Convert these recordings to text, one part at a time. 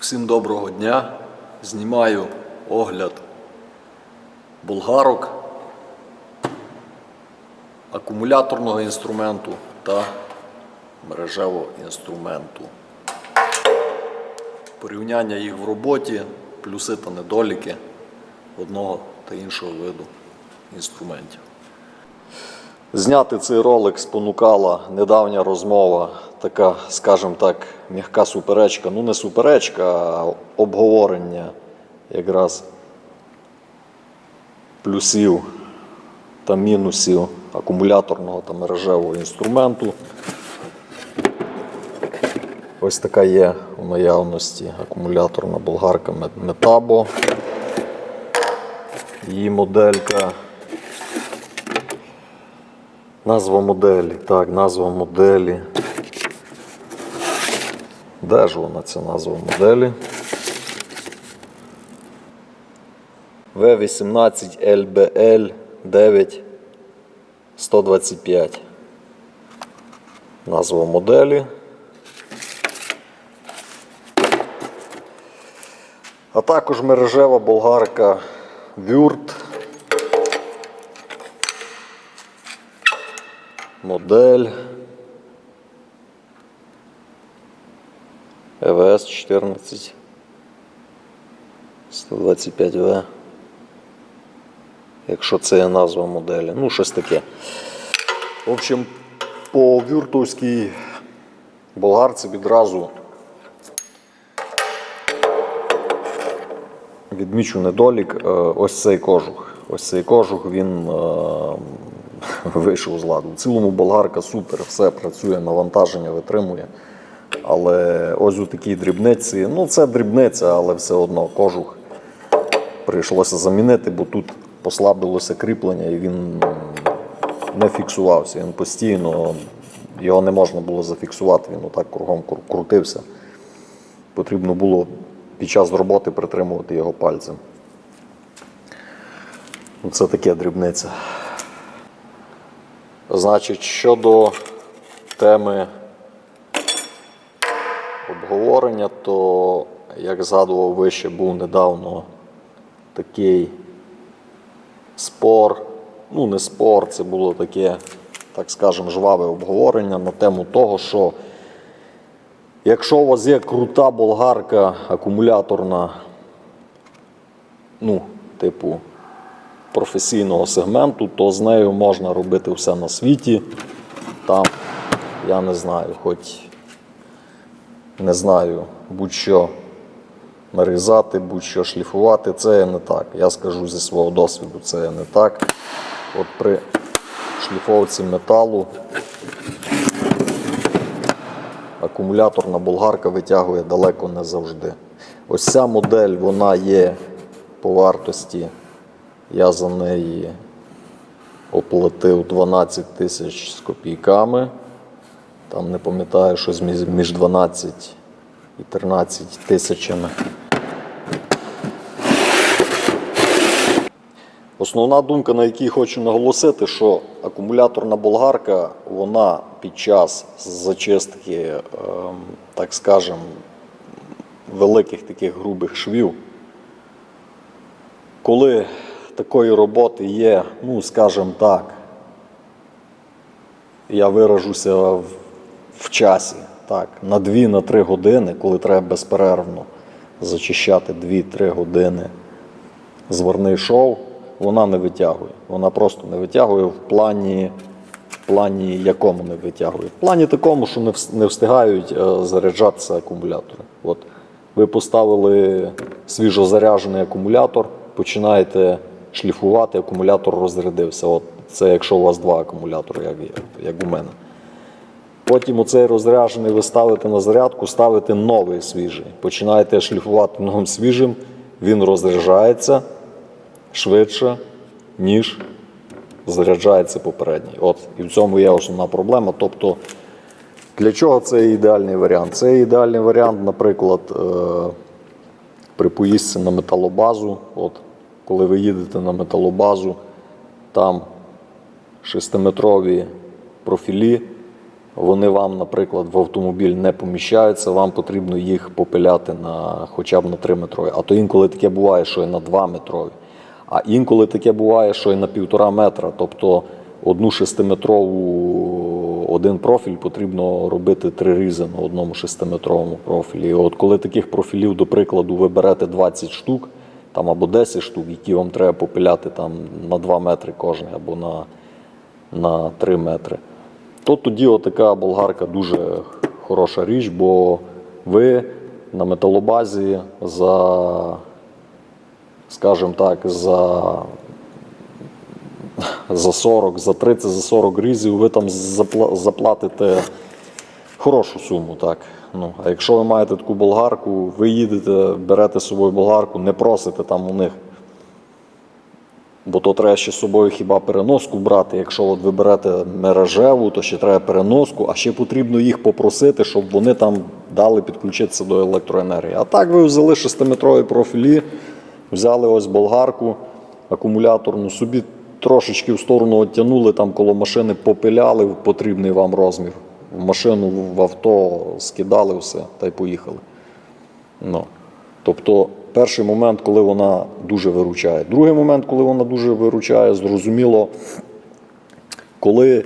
Всім доброго дня. Знімаю огляд болгарок, акумуляторного інструменту та мережевого інструменту. Порівняння їх в роботі, плюси та недоліки одного та іншого виду інструментів. Зняти цей ролик спонукала недавня розмова, така, скажімо так, м'яка суперечка. Ну, не суперечка, а обговорення якраз плюсів та мінусів акумуляторного та мережевого інструменту. Ось така є у наявності акумуляторна болгарка Metabo. Її моделька. Назва моделі. Так, назва моделі. Де ж вона ця назва моделі? В18 LBL 9 125. Назва моделі. А також мережева болгарка Вюрт. Модель 14 125В. Якщо це є назва моделі. Ну, щось таке. В общем, по вюртовській болгарці відразу відмічу недолік. Е, Ось цей кожух. Ось цей кожух він е, вийшов з ладу. В цілому болгарка супер, все працює, навантаження витримує. Але ось у такій дрібниці, ну це дрібниця, але все одно кожух прийшлося замінити, бо тут послабилося кріплення і він не фіксувався. Він постійно, його не можна було зафіксувати, він отак кругом крутився. Потрібно було під час роботи притримувати його пальцем. Це таке дрібниця. Значить, щодо теми обговорення, то, як згадував вище, був недавно такий спор. Ну, не спор, це було таке, так скажемо, жваве обговорення на тему того, що якщо у вас є крута болгарка акумуляторна, ну, типу, професійного сегменту, то з нею можна робити все на світі. Там, я не знаю, хоч не знаю, будь-що нарізати, будь-що шліфувати, це не так. Я скажу зі свого досвіду, це не так. От при шліфовці металу акумуляторна болгарка витягує далеко не завжди. Ось ця модель, вона є по вартості. Я за неї оплатив 12 тисяч з копійками. Там не пам'ятаю, щось між між 12 і 13 тисячами. Основна думка, на якій хочу наголосити, що акумуляторна болгарка, вона під час зачистки, ем, так скажем, великих таких грубих швів, коли такої роботи є, ну, скажімо так, я виражуся в, в часі, так, на 2-3 години, коли треба безперервно зачищати 2-3 години зварний шов, вона не витягує. Вона просто не витягує в плані, в плані якому не витягує. В плані такому, що не встигають е, заряджатися акумулятори. От ви поставили свіжозаряджений акумулятор, починаєте шліфувати, акумулятор розрядився. От це якщо у вас два акумулятори, як, як у мене. Потім оцей розряджений ви ставите на зарядку, ставите новий свіжий. Починаєте шліфувати новим свіжим, він розряджається швидше, ніж заряджається попередній. От, і в цьому є основна проблема. Тобто, для чого це ідеальний варіант? Це ідеальний варіант, наприклад, е, при поїздці на металобазу. От, коли ви їдете на металобазу, там 6-метрові профілі, вони вам, наприклад, в автомобіль не поміщаються, вам потрібно їх попиляти на хоча б на 3 метрові. А то інколи таке буває, що і на 2 метрові. А інколи таке буває, що і на півтора метра. Тобто одну шестиметрову один профіль потрібно робити три різи на одному шестиметровому профілі. І от коли таких профілів, до прикладу, ви берете 20 штук там або 10 штук, які вам треба попиляти там на 2 метри кожен або на, на 3 метри, то тоді отака болгарка дуже хороша річ, бо ви на металобазі за, скажімо так, за за 40, за 30, за 40 грізів ви там заплатите хорошу суму, так. Ну, а якщо ви маєте таку болгарку, ви їдете, берете з собою болгарку, не просите там у них. Бо то треба ще з собою хіба переноску брати. Якщо от ви берете мережеву, то ще треба переноску, а ще потрібно їх попросити, щоб вони там дали підключитися до електроенергії. А так ви взяли 6-метрові профілі, взяли ось болгарку акумуляторну, собі трошечки в сторону оттягнули, там коло машини попиляли в потрібний вам розмір. В машину в авто скидали все та й поїхали. Ну. Тобто, перший момент, коли вона дуже виручає. Другий момент, коли вона дуже виручає, зрозуміло, коли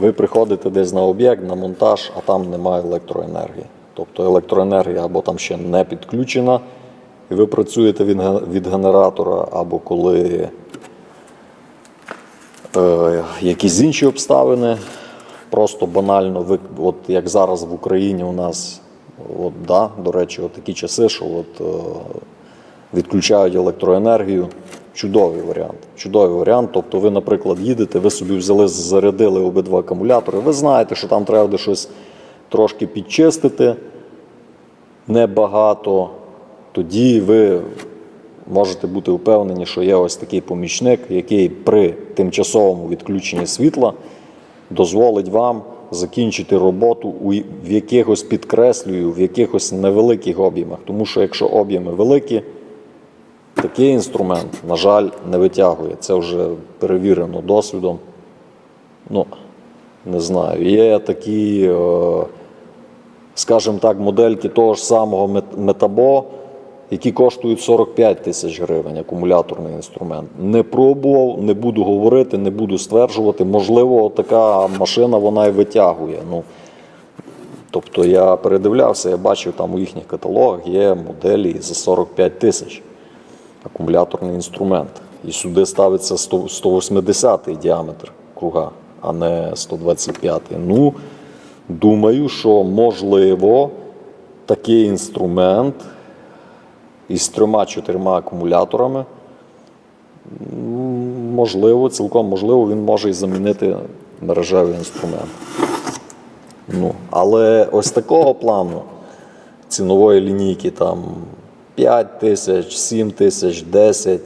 ви приходите десь на об'єкт, на монтаж, а там немає електроенергії. Тобто електроенергія або там ще не підключена, і ви працюєте від, генератора, або коли е, якісь інші обставини. Просто банально, ви, от як зараз в Україні у нас, от, да, до речі, от такі часи, що от, е, відключають електроенергію. Чудовий варіант. Чудовий варіант. Тобто ви, наприклад, їдете, ви собі взяли, зарядили обидва акумулятори, ви знаєте, що там треба щось трошки підчистити, небагато. Тоді ви можете бути впевнені, що є ось такий помічник, який при тимчасовому відключенні світла дозволить вам закінчити роботу в якихось підкреслюю, в якихось невеликих об'ємах. Тому що якщо об'єми великі, такий інструмент, на жаль, не витягує. Це вже перевірено досвідом. Ну, не знаю. Є такі, е, скажімо так, модельки того ж самого метабо, які коштують 45 тисяч гривень, акумуляторний інструмент. Не пробував, не буду говорити, не буду стверджувати. Можливо, така машина вона і витягує. Ну, тобто я передивлявся, я бачив там у їхніх каталогах є моделі за 45 тисяч акумуляторний інструмент. І сюди ставиться 100 180 діаметр круга, а не 125. Ну, думаю, що можливо такий інструмент із трьома-чотирма акумуляторами. Можливо, цілком можливо, він може і замінити мережевий інструмент. Ну, але ось такого плану цінової лінійки там 5 тисяч, 7 тисяч, 10,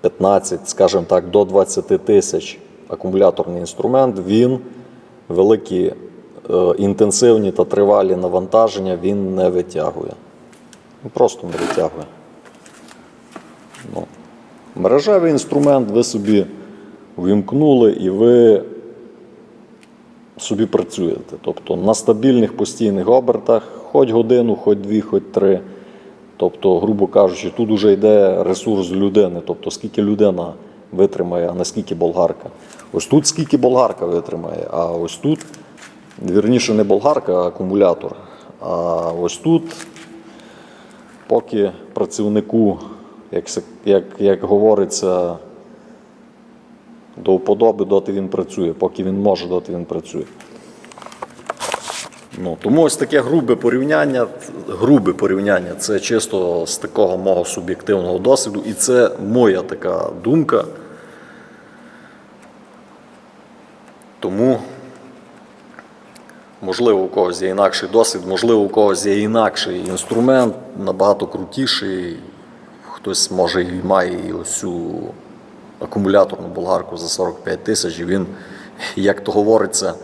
15, скажімо так, до 20 тисяч акумуляторний інструмент, він великі е, інтенсивні та тривалі навантаження він не витягує. Він просто не витягує. Ну. Мережевий інструмент ви собі вимкнули і ви собі працюєте. Тобто на стабільних постійних обертах, хоч годину, хоч дві, хоч три. Тобто, грубо кажучи, тут вже йде ресурс людини, тобто скільки людина витримає, а наскільки болгарка. Ось тут скільки болгарка витримає, а ось тут, вірніше, не болгарка, а акумулятор. А ось тут, поки працівнику, як, як, як говориться, до вподоби, доти він працює, поки він може, доти він працює. Ну, тому ось таке грубе порівняння, грубе порівняння це чисто з такого мого суб'єктивного досвіду, і це моя така думка. Тому, можливо, у когось є інакший досвід, можливо, у когось є інакший інструмент, набагато крутіший. Хтось може і має і ось цю акумуляторну болгарку за 45 тисяч, і він, як то говориться,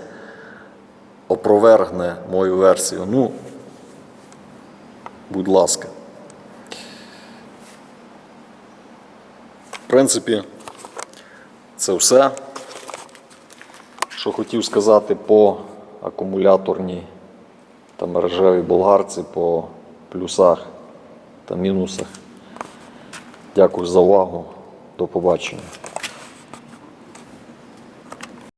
опровергне мою версію. Ну, будь ласка. В принципі, це все. Що хотів сказати по акумуляторні та мережеві болгарці по плюсах та мінусах. Дякую за увагу. До побачення.